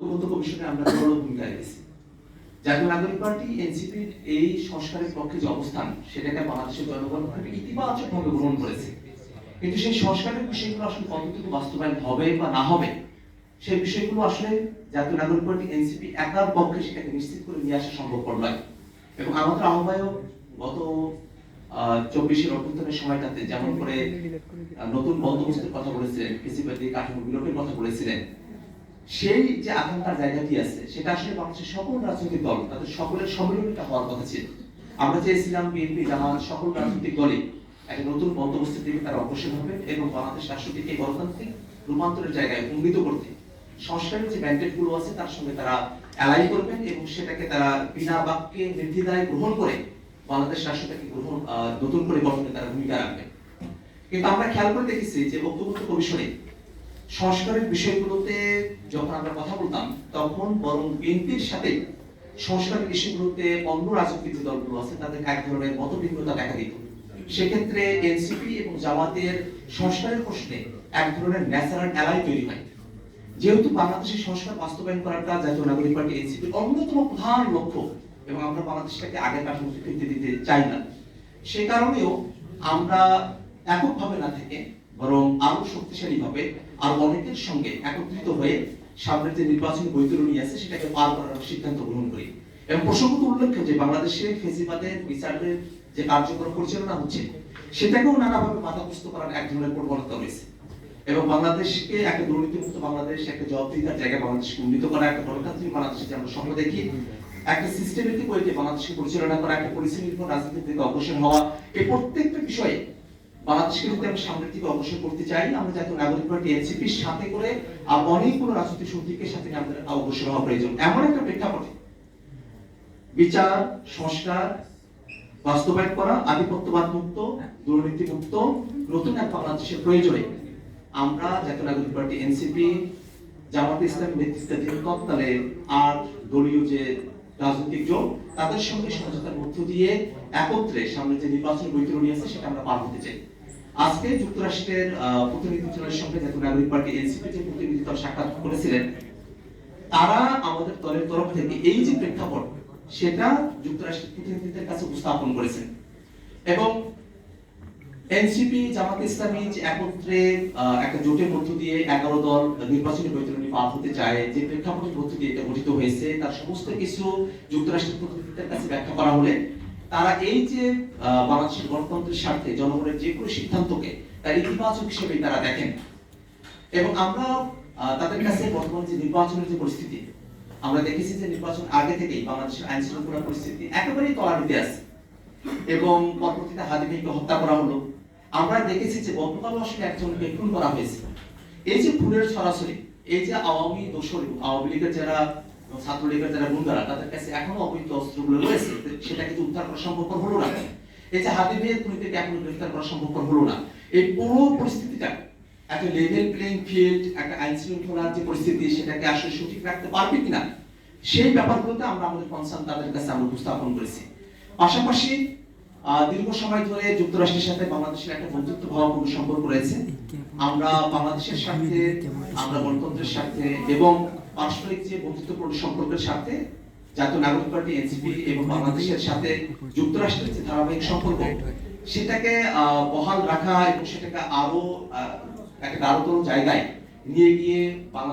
কমিশনে আমরা বড় ভূমিকা রেখেছি জাতীয় নাগরিক পার্টি এনসিপির এই সংস্কারের পক্ষে যে অবস্থান, সেটাকে বাংলাদেশের জনগণ খুবই গ্রহণ করেছে। কিন্তু সেই সংস্কারের বিষয়গুলো আসলে কতটুকু বাস্তবায়ন হবে বা না হবে, সেই বিষয়গুলো আসলে জাতীয় নাগরিক পার্টি এনসিপি একার পক্ষে সেটাকে নিশ্চিত করে নিয়ে আসা সম্ভবপর নয়। এবং আমাদের আহ্বায়ক গত চব্বিশের অভ্যন্তরের সময়টাতে যেমন করে নতুন বন্দোবস্তের কথা বলেছিলেন কৃষিবাদী কাঠামো বিলোপের কথা বলেছিলেন সেই যে আকাঙ্ক্ষার জায়গাটি আছে, সেটা আসলে বাংলাদেশের সকল রাজনৈতিক দল, তাদের সকলের সম্মিলনীটা হওয়ার কথা ছিল। আমরা চেয়েছিলাম বিএনপি, জামাত, সকল রাজনৈতিক দলে একটা নতুন বন্দোবস্তের দিকে তারা অগ্রসর হবে এবং বাংলাদেশ রাষ্ট্রটিকে গণতান্ত্রিক রূপান্তরের জায়গায় উন্নীত করতে। সংস্কারের যে ম্যান্ডেটগুলো আছে, তার সঙ্গে তারা অ্যালাই করবেন এবং সেটাকে তারা বিনা বাক্যে নির্দ্বিধায় গ্রহণ করে বাংলাদেশ রাষ্ট্রটাকে গ্রহণ নতুন করে গঠনে তারা ভূমিকা রাখবেন। কিন্তু আমরা খেয়াল করে দেখেছি যে ঐক্যবদ্ধ কমিশনে সংস্কারের বিষয়গুলোতে যখন আমরা কথা বলতাম, তখন বরং বিএনপির সাথে সংস্কারের ইস্যুগুলোতে অন্য রাজনৈতিক দলগুলো আছে, তাদের এক ধরনের মতভিন্নতা দেখা দিত। সেক্ষেত্রে এনসিপি এবং জামাতের সংস্কারের প্রশ্নে এক ধরনের ন্যাচারাল অ্যালাই তৈরি হয়। যেহেতু বাংলাদেশের সংস্কার বাস্তবায়ন করাটা জাতীয় নাগরিক পার্টি এনসিপির অন্যতম প্রধান লক্ষ্য এবং আমরা বাংলাদেশটাকে আগের কাঠামোতে ফিরতে দিতে চাই না। সে কারণেও আমরা এককভাবে না থেকে বরং আরও শক্তিশালী ভাবে আর অনেকের সঙ্গে একত্রিত হয়ে সামনের যে নির্বাচনী বৈতরণী আছে, সেটাকে পার করার সিদ্ধান্ত গ্রহণ করি। এবং প্রসঙ্গত উল্লেখ্য যে বাংলাদেশে ফেসিবাদের, বিচারের যে কার্যক্রম পরিচালনা হচ্ছে, সেটাকেও নানাভাবে বাধাগ্রস্ত করার এক ধরনের প্রবণতা রয়েছে। এবং বাংলাদেশকে একটা দুর্নীতিমুক্ত বাংলাদেশ, একটা জবাবদিহিতার জায়গায় বাংলাদেশকে উন্নীত করা, একটা গণতান্ত্রিক বাংলাদেশে যে আমরা স্বপ্ন দেখি, একটা সিস্টেমেটিক ওয়েতে বাংলাদেশকে পরিচালনা করা, একটা পরিস্থিতি রাজনীতি থেকে অগ্রসর হওয়া, এই প্রত্যেকটা বিষয়ে বাংলাদেশকে যদি আমরা সামনের দিকে অগ্রসর করতে চাই। আমরা জাতীয় নাগরিক পার্টি এনসিপির সাথে করে অনেকগুলো রাজনৈতিক শক্তিকে সাথে আমাদের অগ্রসর হওয়া প্রয়োজন। এমন একটা প্রেক্ষাপটে। বিচার, সংস্কার, বাস্তবায়ন করা, আধিপত্যবাদ মুক্ত, দুর্নীতি মুক্ত, নতুন এক বাংলাদেশের প্রয়োজনে আমরা জাতীয় নাগরিক পার্টি, এনসিপি, জামাত ইসলাম নেতৃত্বাধীন তৎকালে আর দলীয় যে রাজনৈতিক জোট, তাদের সঙ্গে সমঝোতার মধ্য দিয়ে একত্রে সামনে যে নির্বাচন বৈতরণী আছে সেটা আমরা পার হতে চাই। আজকে যুক্তরাষ্ট্রের প্রতিনিধি দলের সঙ্গে জাতীয় নাগরিক পার্টি এনসিপি যে প্রতিনিধি দল সাক্ষাৎ করেছিলেন, তারা আমাদের দলের তরফ থেকে এই যে প্রেক্ষাপট, সেটা যুক্তরাষ্ট্রের প্রতিনিধিদের কাছে উপস্থাপন করেছেন। এবং এনসিপি, জামাত ইসলামী যে একত্রে একটা জোটের মধ্য দিয়ে এগারো দল নির্বাচনী বৈতরণী পার হতে চায়, যে প্রেক্ষাপটের মধ্য দিয়ে এটা গঠিত হয়েছে, তার সমস্ত কিছু যুক্তরাষ্ট্রের প্রতিনিধিদের কাছে ব্যাখ্যা করা হলে তারা এই যে বাংলাদেশের গণতন্ত্রের স্বার্থে জনগণের যে কোনো সিদ্ধান্তকে তার ইতিবাচক হিসেবে তারা দেখেন। এবং আমরা তাদের কাছে বর্তমান যে নির্বাচনের যে পরিস্থিতি, আমরা দেখেছি যে নির্বাচন আগে থেকেই বাংলাদেশের আইন শৃঙ্খলা পরিস্থিতি একেবারেই তলানিতে আছে। এবং পরবর্তীতে হাদি ভাইকে হত্যা করা হলো। আমরা দেখেছি যে গতকাল আসলে একজনকে খুন করা হয়েছে। এই যে খুনের সরাসরি, এই যে আওয়ামী দোষর, আওয়ামী লীগের যারা ছাত্রলীগের যারা গুন্ডারা, তাদের কাছে এখনও অবৈধ অস্ত্রগুলো রয়েছে সেটা কিন্তু উদ্ধার করা সম্ভবপর হলো না। এই যে ভাইয়ের খুনিদেরকে এখনও গ্রেফতার করা সম্ভবপর হলো না। এই পুরো পরিস্থিতিটা একটা লেভেল প্লেইং ফিল্ড একটা আইন শৃঙ্খলার যে পরিস্থিতি, সেটাকে আসলে সঠিক রাখতে পারবে কিনা, সেই ব্যাপারগুলোতে আমরা আমাদের কনসার্ন তাদের কাছে আমরা উপস্থাপন করেছি। পাশাপাশি দীর্ঘ সময় ধরে যুক্তরাষ্ট্রের সাথে বাংলাদেশের একটা বন্ধুত্ব ভাবপূর্ণ সম্পর্ক রয়েছে। আমরা বাংলাদেশের স্বার্থে আমরা গণতন্ত্রের স্বার্থে এবং পারস্পরিক যে বন্ধুত্বপূর্ণ সম্পর্কের সাথে জাতীয় নাগরিক পার্টি, এনসিপি এবং বাংলাদেশের সাথে যুক্তরাষ্ট্রের যে ধারাবাহিক সম্পর্ক, সেটাকে বহাল রাখা এবং সেটাকে আরও একটা আরও জায়গায় নিয়ে গিয়ে বাংলাদেশ